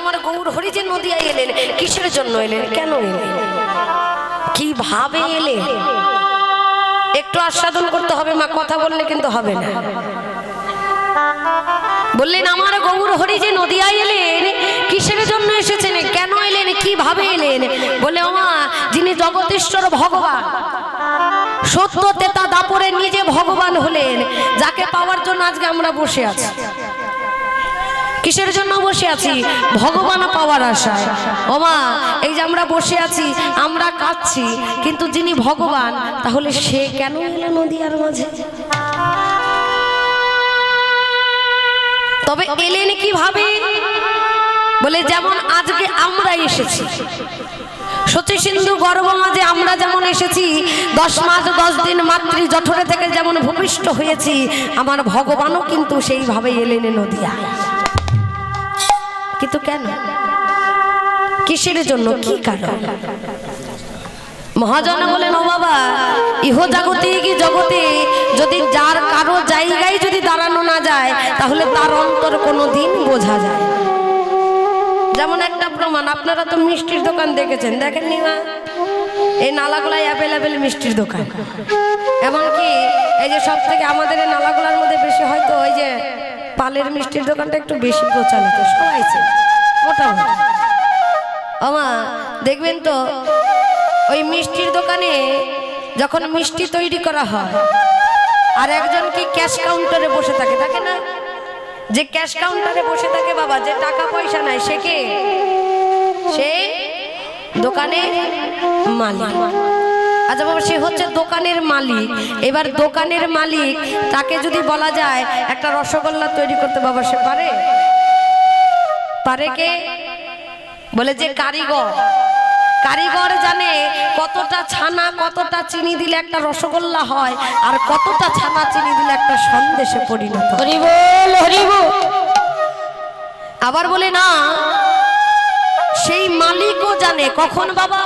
আমার গৌর হরি যে নদিয়া এলেন। কিসের জন্য এলেন? কেন এলেন? কীভাবে এলেন? একটু আস্বাদন করতে হবে মা, কথা বললে কিন্তু হবে না। বললেন, আমার গৌর হরি যে নদিয়ায় এলেন, কিসের জন্য এসেছেন? কেন এলেন? কীভাবে এলেন? বলে ওমা, যিনি জগতেশ্বর ভগবান সত্য তেতা দাপরে নিজে ভগবান হলেন, যাকে পাওয়ার জন্য আজকে আমরা বসে আছি। কিসের জন্য বসে আছি? ভগবান পাওয়ার আশায় ওমা, এই যে আমরা বসে আছি, আমরা কাঁদছি, কিন্তু যিনি ভগবান, তাহলে সে কেন এলো নদীয়ার মাঝে? তবে এলেন কীভাবে? বলে, যেমন আজকে আমরা এসেছি। সতী সিন্ধু গর্ব মাঝে আমরা যেমন এসেছি, দশ মাস, দশ দিন মাতৃ জঠরে থেকে যেমন ভূমিষ্ঠ হয়েছি, আমার ভগবানও কিন্তু সেইভাবে এলেন নদিয়া কিন্তু কেন? কিসের জন্য? কি কারণ? মহাজন বলেন ও বাবা, ইহ জাগতে কি জগতে যদি যার কারও জায়গায় যদি দাঁড়ানো না যায়, তাহলে তার অন্তর কোনো দিন বোঝা যায় যেমন একটা প্রমাণ, আপনারা তো মিষ্টির দোকান দেখেছেন, দেখেননি মা? এই নালাগুলাই অ্যাভেলেবেল মিষ্টির দোকান। এমনকি এই যে সব থেকে আমাদের এই নালাগুলার মধ্যে বেশি হয়তো ওই যে পালের মিষ্টির দোকানটা একটু বেশি প্রচালিত সবাই মোটামুটি। আমা দেখবেন তো, ওই মিষ্টির দোকানে যখন মিষ্টি তৈরি করা হয়, আর একজন কি ক্যাশ কাউন্টারে বসে থাকে থাকে না? যে ক্যাশ কাউন্টারে বসে থাকে, বাবা, যে টাকা পয়সা নাই সে কে? সে দোকানের মালিক। আচ্ছা বাবা সে হচ্ছে দোকানের মালিক। এবার দোকানের মালিক তাকে যদি বলা যায় একটা রসগোল্লা তৈরি করতে বাবা সে পারে? পারে কে? বলে যে কারিগর। কারিগর জানে কতটা ছানা কতটা চিনি দিলে একটা রসগোল্লা হয় আর কতটা ছানা চিনি দিলে একটা সন্দেশে পরিণত আবার বলে না সেই মালিকও জানে। কখন বাবা?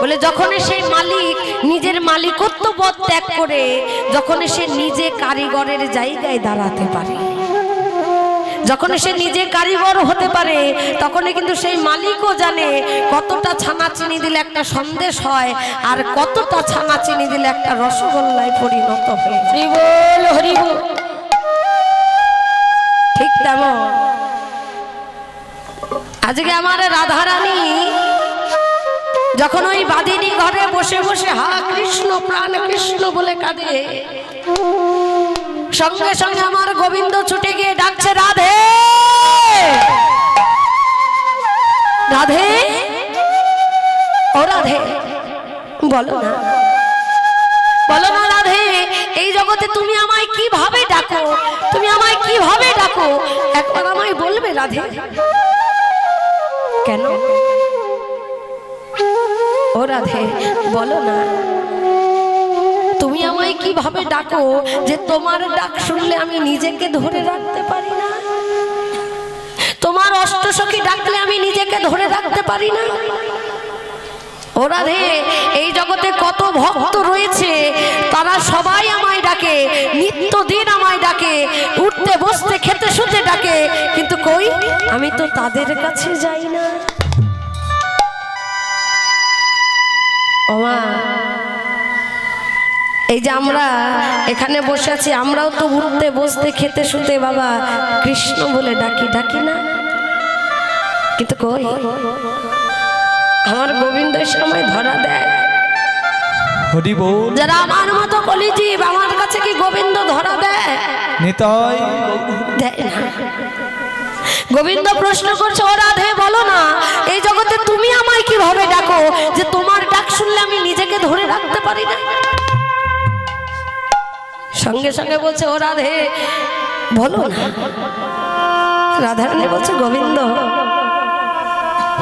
বলে যখন সেই মালিক নিজের মালিকত্ব পদ ত্যাগ করে যখন সে নিজে কারিগরের জায়গায় দাঁড়াতে পারে যখন সে নিজে কারিগর হতে পারে তখনই কিন্তু সেই মালিকও জানে কতটা ছানা চিনি দিলে একটা সন্দেশ হয় আর কতটা ছানা চিনি দিলে একটা রসগোল্লায় পরিণত হয়ে ঠিক তেমন। আজকে আমার রাধারানী যখন ওই বাদিনী ঘরে বসে বসে হা কৃষ্ণ, প্রাণ কৃষ্ণ বলে কাঁদে। সঙ্গে সঙ্গে আমার গোবিন্দ ছুটে গিয়ে ডাকছে, রাধে! রাধে? ও রাধে, বলো না। বলো না রাধে, এই জগতে তুমি আমায় কীভাবে ডাকো? তুমি আমায় কীভাবে ডাকো? একবার আমায় বলবে রাধে? কেন? রাধে, বলো না। তুমি আমায় কীভাবে ডাকো যে তোমার ডাক শুনলে আমি নিজেকে ধরে রাখতে পারি না? তোমার অষ্টসখী ডাকলে আমি নিজেকে ধরে রাখতে পারি না? ও রাধে, এই জগতে কত ভক্ত রয়েছে, তারা সবাই আমায় ডাকে, নিত্যদিন আমায় ডাকে, উঠতে, বসতে, খেতে, শুতে ডাকে, কিন্তু কই? আমি তো তাদের কাছে যাই না। ওমা। এই যে আমরা এখানে বসে আছি আমরাও তো উঠতে বসতে খেতে শুতে বাবা কৃষ্ণ বলে ডাকি ডাকি না। কিন্তু কই? আমার গোবিন্দ সময় ধরা দেয়। যারা আমার মতো কলিজীব আমার কাছে কি গোবিন্দ ধরা দেয়? দেয় না। গোবিন্দ প্রশ্ন করছে ও রাধে বলো না এই জগতে তুমি আমায় কীভাবে ডাকো? যে তোমার শুনলে আমি নিজেকে ধরে রাখতে পারি না। সঙ্গে সঙ্গে বলছে, ও রাধে, বলো না। রাধারানী বলছে, গোবিন্দ,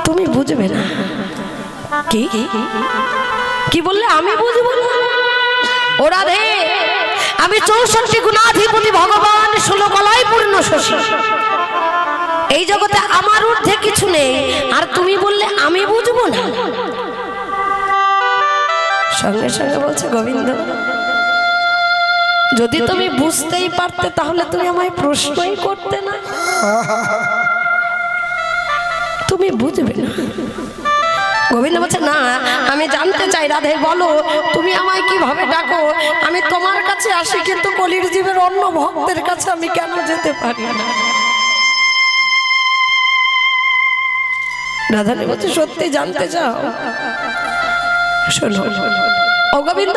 তুমি বুঝবে না। কি? কি বললে আমি বুঝব না? ও রাধে, আমি চৌষট্টি গুণাধিপতি ভগবান ষোলকলায় পূর্ণ শশী। এই জগতে আমার ঊর্ধ্বে কিছু নেই, আর তুমি বললে আমি বুঝব না? সঙ্গে সঙ্গে বলছে, গোবিন্দ, যদি তুমি বুঝতেই পারতে, তাহলে তুমি আমায় প্রশ্নই করতে না। তুমি বুঝবে না। গোবিন্দ বলছে, না, আমি জানতে চাই রাধে, বলো, তুমি আমায় কীভাবে ডাকো? আমি তোমার কাছে আসি, কিন্তু কলির জীবের অন্য ভক্তের কাছে আমি কেন যেতে পারি না? রাধানী বলছে, সত্যি জানতে চাও? শোনো। গোবিন্দ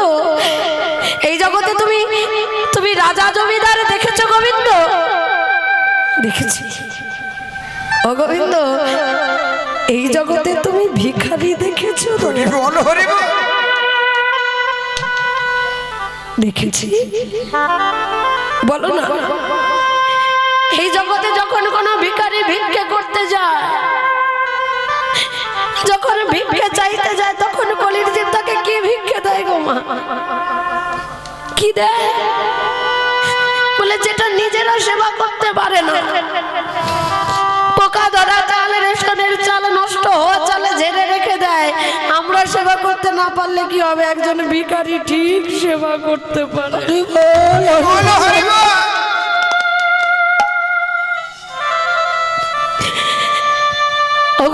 এই জগতে তুমি তুমি রাজা জমিদার দেখেছ গোবিন্দ? দেখেছি। ও গোবিন্দ এই জগতে তুমি ভিখারি দেখেছ? দেখেছি। বলো না। এই জগতে যখন কোনো ভিখারি ভিক্ষে করতে যায় যখন ভিক্ষে চাইতে যায় তখন ভিক্ষে দেয় গো মা। কি দেয় বলে যেটা নিজেরা সেবা করতে পারে না। পোকা ধরা চাল, রেশনের চাল নষ্ট হওয়া চালে ঝেড়ে রেখে দেয়। আমরা সেবা করতে না পারলে কি হবে? একজন ভিখারি ঠিক সেবা করতে পারে।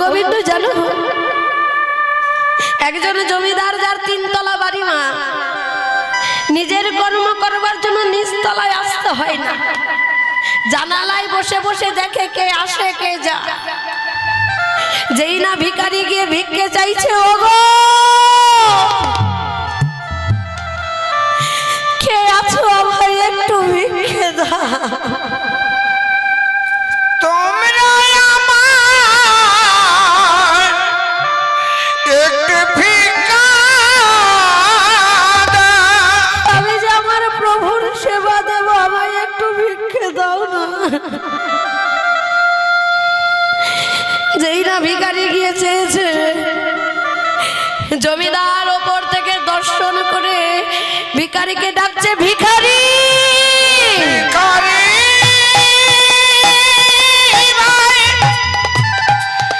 গোবিন্দ জানো? একজন জমিদার যার তিনতলা বাড়ি মা। নিজের কর্ম করবার জন্য নিচতলায় আসতে হয় না। জানালায় বসে বসে দেখে কে আসে, কে যা যেই না ভিখারি গিয়ে ভিক্ষে চাইছে ও গো কে আছো আমায় একটু ভিক্ষে দাও। দাও না। যেই না ভিখারি গিয়ে চেয়েছে জমিদার ওপর থেকে দর্শন করে ভিখারিকে ডাকছে ভিখারি!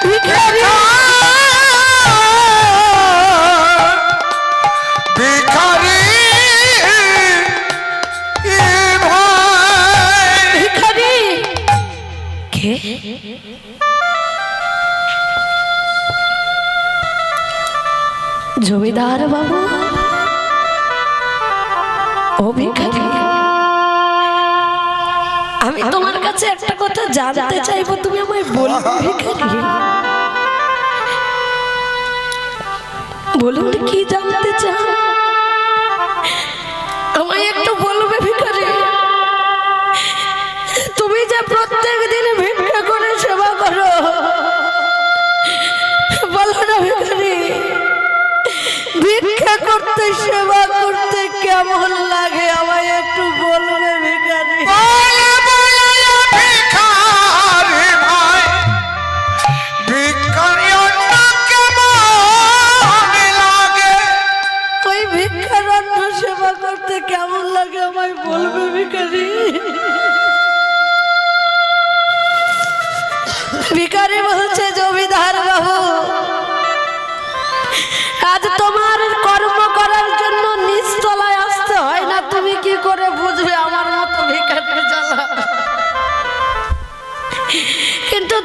ভিখারি! জমিদার বাবু আমি তোমার কাছে একটা কথা জানতে চাইব, তুমি আমায় ভিখারি। বলুন কি জানতে চাও? আমায় একটু বলবে ভিখারি। তুমি যে প্রত্যেক কেমন লাগে আমায় একটু বলবে ভিখারি? সেবা করতে কেমন লাগে আমায় বলবে ভিখারি? ভিখারি বলছে জমিদার বাবু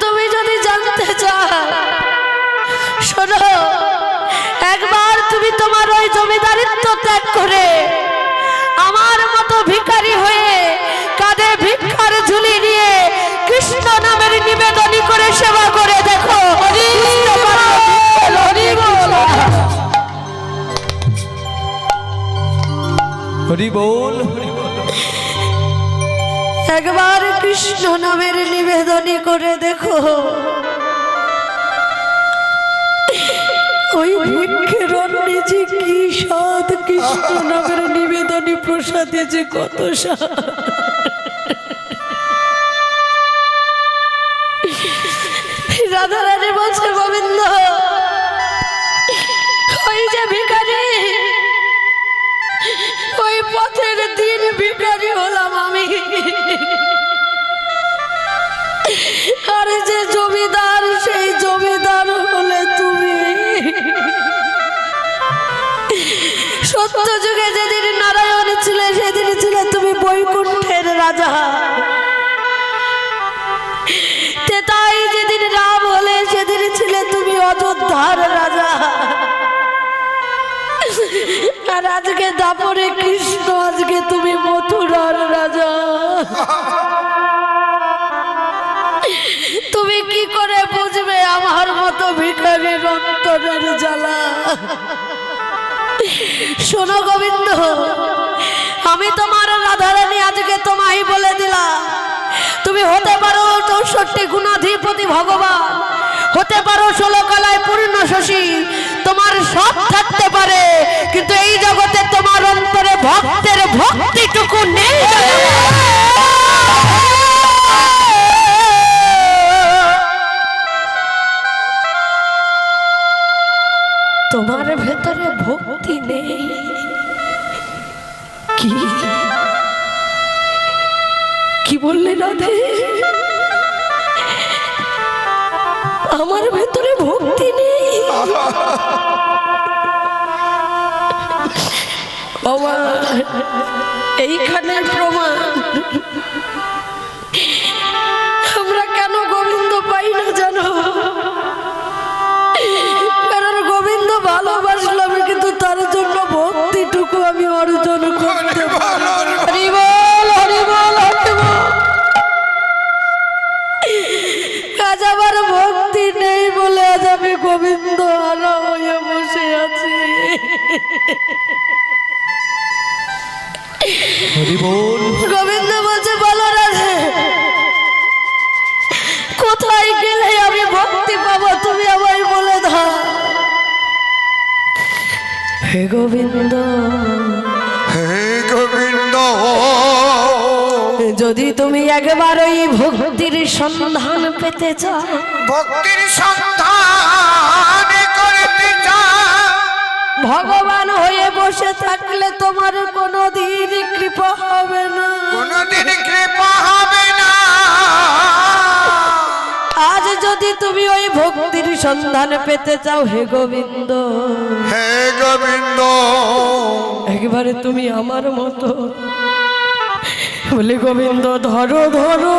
তুমি যদি জানতে চাও শোনো একবার তুমি তোমার ওই জমিদারিত্ব ত্যাগ করে আমার মতো ভিখারি হয়ে কাঁধে ভিক্ষার ঝুলি নিয়ে কৃষ্ণ নামের নিবেদনী করে সেবা করে দেখো। হরি বল হরি বল। একবার কৃষ্ণ নামের নিবেদনী করে দেখো। ওই ভিক্ষের যে কি স্বাদ কৃষ্ণ নামের নিবেদনী প্রসাদে যে কত স্বাদ রাধা রানী বলছে, গোবিন্দ দিনের দিন ভিখারি হলাম আমি। আর যে জমিদার, সেই জমিদার হলে তুমি। সত্য যুগে যেদিন নারায়ণ ছিল, সেদিন ছিলে তুমি বৈকুণ্ঠের রাজা। তাই যেদিন রাম হলে, সেদিন ছিলে তুমি অযোধ্যার রাজা। আজকে দাপরে কৃষ্ণ, আজকে তুমি মথুরার রাজা। তুমি কি করে বুঝবে আমার মতো ভিখারির অন্তরের জ্বালা? শোনো গোবিন্দ, আমি তোমার রাধারানী আজকে তোমায় বলে দিলাম। তুমি হতে পারো চৌষট্টি গুণাধিপতি ভগবান। হতে পারো ষোলো কলায় পূর্ণ শশী। তোমার সব থাকতে পারে, কিন্তু এই জগতে তোমার অন্তরে ভক্তের ভক্তিটুকু নেই তোমার ভেতরে ভক্তি নেই। কি বললে রাধে? আমার ভেতরে ভক্তি নেই। বাবা এইখানে প্রমাণ গোবিন্দ বলছে বলো রাধে কোথায় গেলে আমি ভক্তি পাবো? তুমি আমায় বলে দাও। হে গোবিন্দ হে গোবিন্দ যদি তুমি একবার ওই ভক্তির সন্ধান পেতে চাও ভক্তির সন্ধান ভগবান হয়ে বসে থাকলে তোমার কোনো দিন কৃপা হবে না। কোনদিন কৃপা হবে না। আজ যদি তুমি ওই ভক্তির সন্ধান পেতে চাও হে গোবিন্দ। হে গোবিন্দ। একবারে তুমি আমার মতো। বলে গোবিন্দ ধরো ধরো।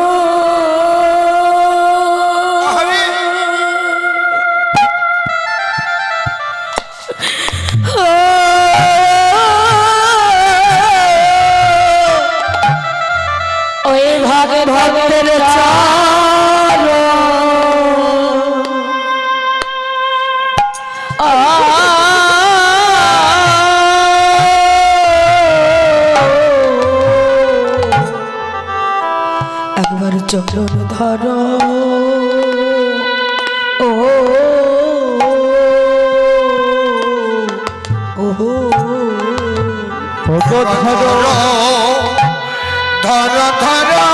ভক্তের চার। একবার চরণ ধরো। ও। ও। ভগত ধর ধর ধর।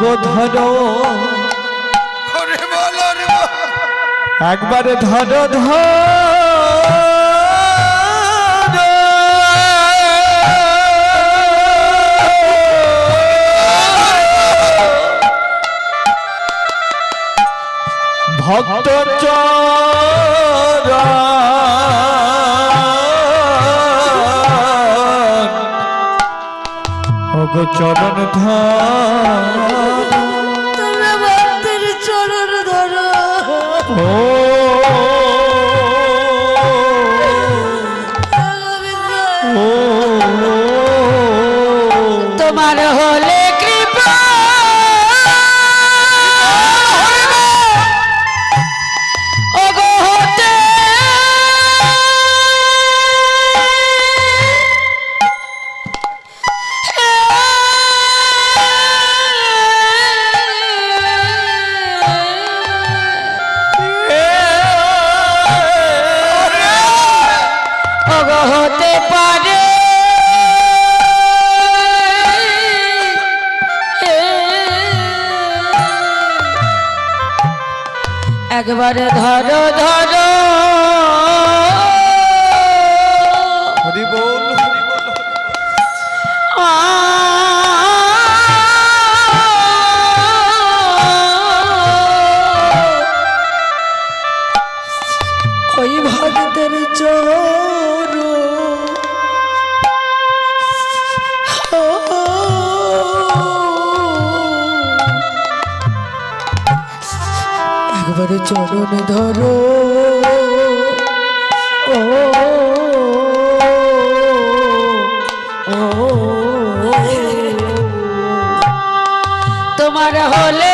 ধরো। বল একবারে ধরো ধরো। ভক্ত চরণ ধর। একবারে ধরো ধরো। হরি চরণ ধরো ও তোমার হলে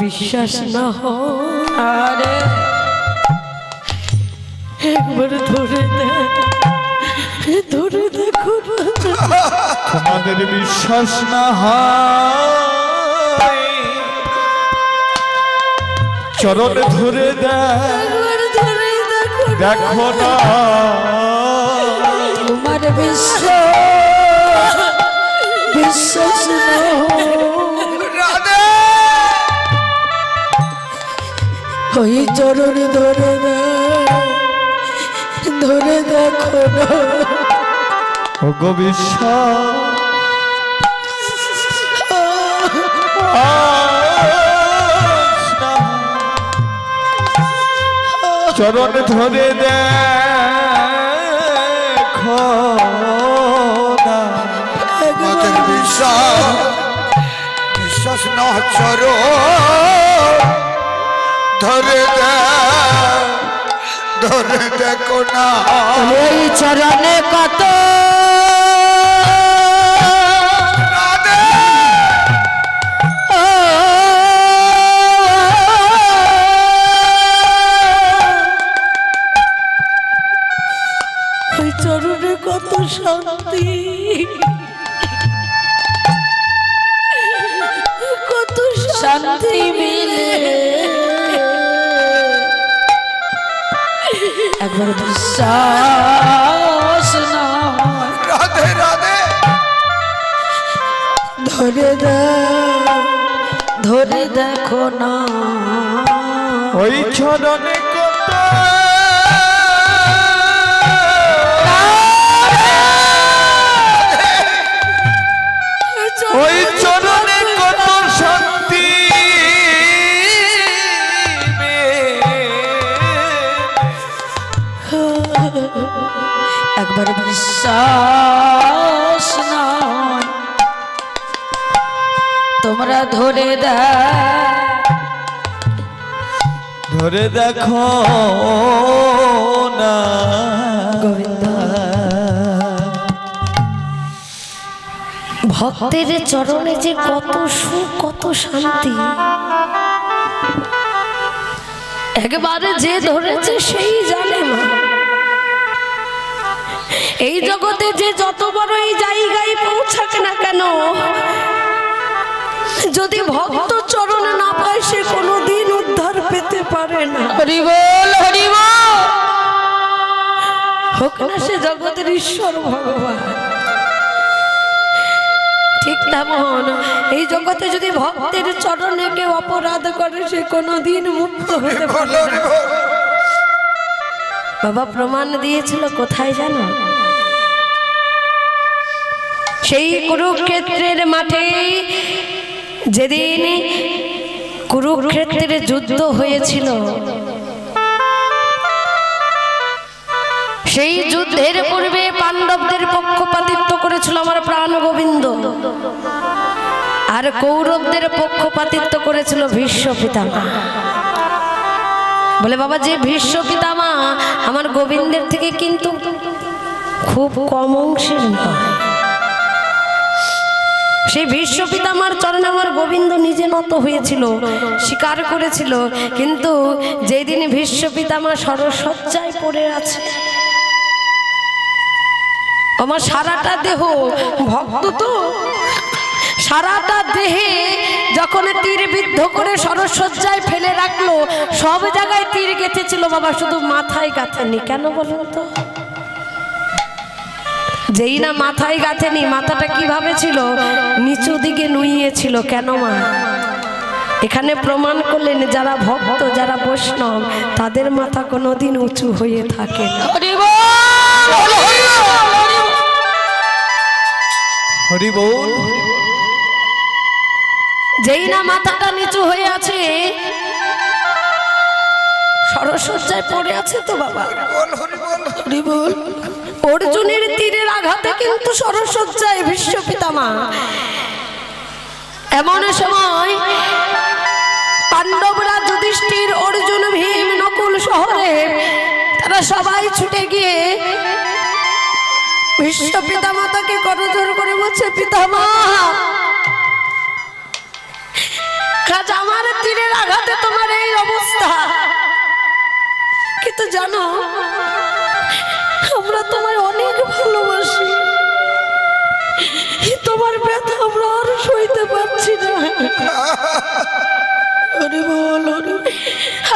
বিশ্বাস না আরে একবার ধরে ধরে দেখো তোমাদের বিশ্বাস না হয়। চরণ ধরে দেয় দেখো না। দেখো না। তোমার বিশ্বাস বিশ্বাস না ওই চরণ ধরে ধরে দেখো না। ওগো বিশ্বাস। চরণ ধরে দেখো বিশ্বাস। বিশ্বাস না চর ধরে ধরে দেখো না। ওই চরণে কত বিশ্বাস না রাধে রাধে। ধরে দেখ ধরে দেখো না। ওই চরণে বিশ্বাস তোমরা ধরে দেয় ধরে দেখো না। ভক্তের চরণে যে কত সুখ কত শান্তি। একবারে যে ধরেছে সেই জানে মা। এই জগতে যে যত বড় এই জায়গায় পৌঁছাক না কেন যদি ভক্ত চরণ না পায় সে কোনো দিন উদ্ধার পেতে পারে না। হরি বল হরি বল। হোক না সে জগতের ঈশ্বর ভগবান। ঠিক তেমন। এই জগতে যদি ভক্তের চরণে কেউ অপরাধ করে সে কোনোদিন মুক্ত হতে পারে না। বাবা প্রমাণ দিয়েছিল, কোথায় জানো? সেই কুরুক্ষেত্রের মাঠে যেদিন কুরুক্ষেত্রে যুদ্ধ হয়েছিল, সেই যুদ্ধের পূর্বে পাণ্ডবদের পক্ষপাতিত্ব করেছিল আমার প্রাণ গোবিন্দ। আর কৌরবদের পক্ষপাতিত্ব করেছিল ভীষ্ম পিতামা বলে, বাবা, যে ভীষ্ম পিতামা আমার গোবিন্দের থেকে কিন্তু খুব কম অংশের সেই ভীষ্ম পিতামার চরণে আমার গোবিন্দ নিজে নত হয়েছিল, স্বীকার করেছিল। কিন্তু যেদিন ভীষ্ম পিতামা সরসজ্জায় পড়ে আছে, আমার সারাটা দেহ ভক্ত তো, সারাটা দেহে যখন তীর বিদ্ধ করে সরসজ্জায় ফেলে রাখল সব জায়গায় তীর গেঁথেছিল বাবা শুধু মাথায় গাঁথেনি। কেন বলুন তো? যেই না মাথায় গাঁথেনি মাথাটা কীভাবে ছিল? নিচু দিকে নুইয়েছিল কেন মা? এখানে প্রমাণ করলেন যারা ভক্ত যারা বৈষ্ণব তাদের মাথা কোনোদিন উঁচু হয়ে থাকে না। হরি বল। যেই না মাথাটা নিচু হয়ে আছে, সরসজ্জায় পড়ে আছে তো বাবা। অর্জুনের তীরের আঘাতে কিন্তু সরসজ্জায় ভীষ্ম পিতামা এমন সময় পাণ্ডবরা যুধিষ্ঠির, অর্জুন ভীম, নকুল শহরে তারা সবাই ছুটে গিয়ে ভীষ্ম পিতামাতাকে করজোর করে বলছে, পিতামা আজ আমার তীরের আঘাতে তোমার এই অবস্থা। কিন্তু জানো, আমরা তোমায় অনেক ভালোবাসি। তোমার ব্যথা আমরা আর সইতে পারছি না।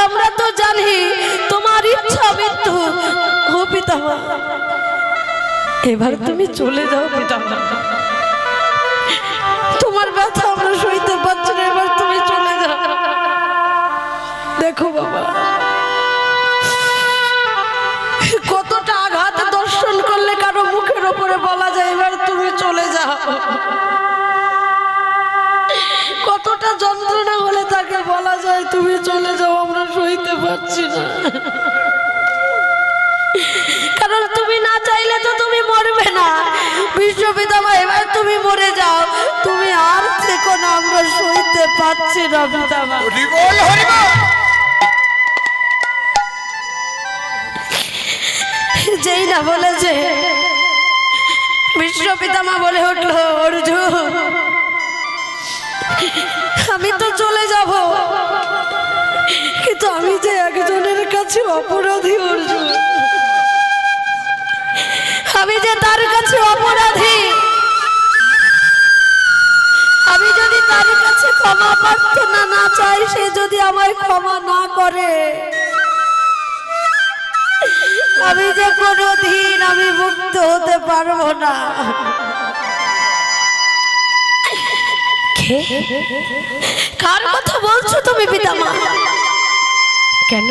আমরা তো জানি তোমার ইচ্ছা মৃত্যু। ও পিতামা, এবার তুমি চলে যাও, পিতামা। ওপরে বলা যায় এবার তুমি চলে যাও। কতটা যন্ত্রণা হলে তাকে বলা যায় তুমি চলে যাও আমরা সইতে পারছি না। কারণ তুমি না চাইলে তো তুমি মরবে না। বিশ্বপিতামা এবার তুমি মরে যাও তুমি আর থেকো না আমরা সইতে পারছি না পিতামা। যেই না বলেছে বিশ্ব পিতামা বলে উঠল, অর্জুন, আমি তো চলে যাব। কিন্তু আমি যে একজনের কাছে অপরাধী, অর্জুন, আমি যে তার কাছে অপরাধী, আমি যদি তার কাছে ক্ষমা প্রার্থনা না চাই, সে যদি আমায় ক্ষমা না করে আমি যে কোনো দিন আমি মুক্ত হতে পারব না। কার কথা বলছো তুমি, পিতামা? কেন?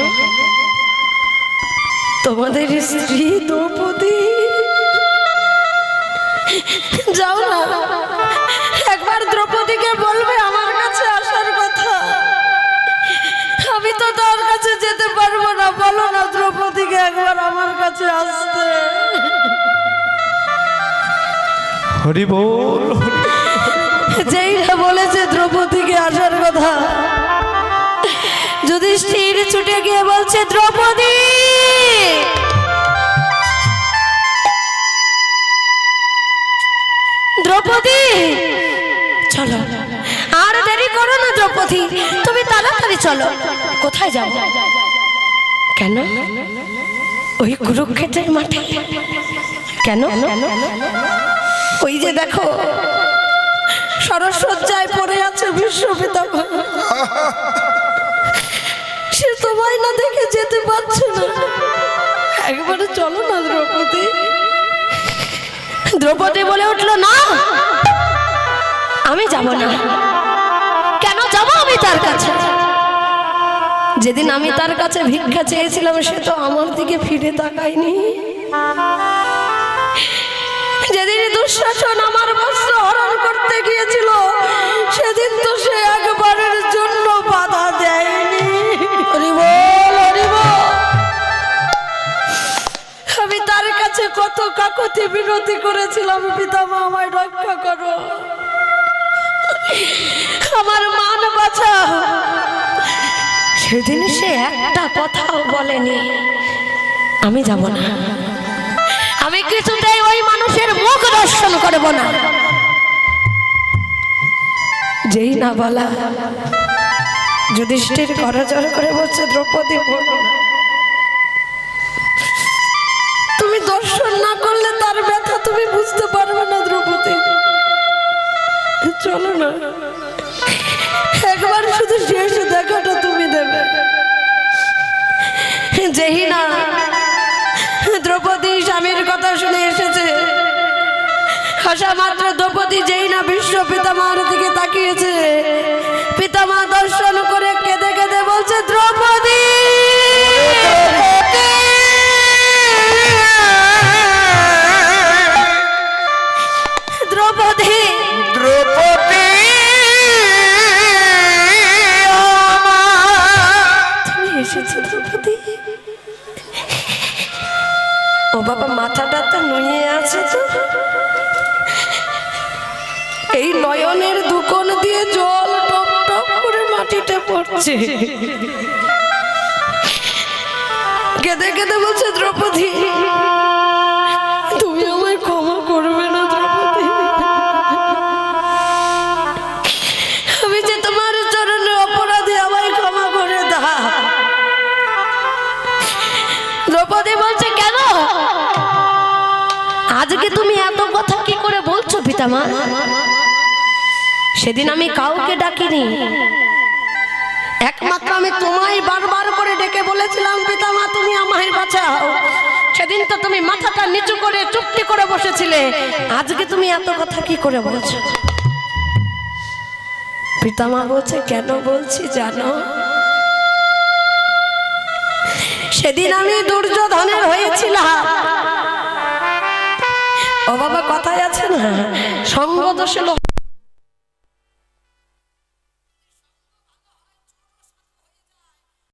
তোমাদের স্ত্রী দ্রৌপদী। যাও না, একবার দ্রৌপদীকে বলবে আমার তো তার কাছে যেতে পারব না। বলো না দ্রৌপদীকে একবার আমার কাছে আসতে। হরি বল হরি যেই না বলেছে দ্রৌপদীকে আসার কথা যুধিষ্ঠির ছুটে গিয়ে বলছে দ্রৌপদী! দ্রৌপদী! চলো। আর দেরি করো না দ্রৌপদী তুমি তাড়াতাড়ি চলো। কোথায় যাও কেন? ওই কুরুক্ষেত্রের মাঠে। কেন? ওই যে দেখো সরসজ্জায় পড়ে আছে বিশ্বপিতামা সে তোমায় না দেখে যেতে পারছে না। একবারে চলো না দ্রৌপদী। দ্রৌপদী বলে উঠল, না, আমি যাব না। কেন যাব আমি তার কাছে? যেদিন আমি তার কাছে ভিক্ষা চেয়েছিলাম, সে তো আমার দিকে ফিরে তাকায়নি। যেদিন দুঃশাসন আমার বস্ত্র হরণ করতে গিয়েছিল সেদিন সে একটা কথাও বলেনি। আমি যাব না। আমি কিছুতেই ওই মানুষের মুখ দর্শন করব না। যেই না বলা, যুধিষ্ঠির করজর করে বলছে, দ্রৌপদী বলো যেই না দ্রৌপদী স্বামীর কথা শুনে এসেছে। আশা মাত্র দ্রৌপদী যেই না বিশ্ব পিতামার দিকে তাকিয়েছে। পিতামা দর্শন করে কেঁদে কেঁদে বলছে, দ্রৌপদী বাবা মাথাটা তো নুয়ে আছে তো। এই নয়নের দুকোন দিয়ে জল টপ টপ করে মাটিতে পড়ছে। কেঁদে কেঁদে বলছে, দ্রৌপদী পিতামা সেদিন আমি কাউকে ডাকিনি। একমাত্র আমি তোমায় বারবার করে ডেকে বলেছিলাম, পিতামা, তুমি আমায় বাঁচাও। সেদিন তো তুমি মাথাটা নিচু করে চুপটি করে বসেছিলে। আজকে তুমি এত কথা কি করে বলছো? পিতামা বলছে, কেন বলছি জানো? সেদিন আমি দুর্যোধনের হয়েছিলাম। ও বাবা, কথায় আছে না? সঙ্গ দোষে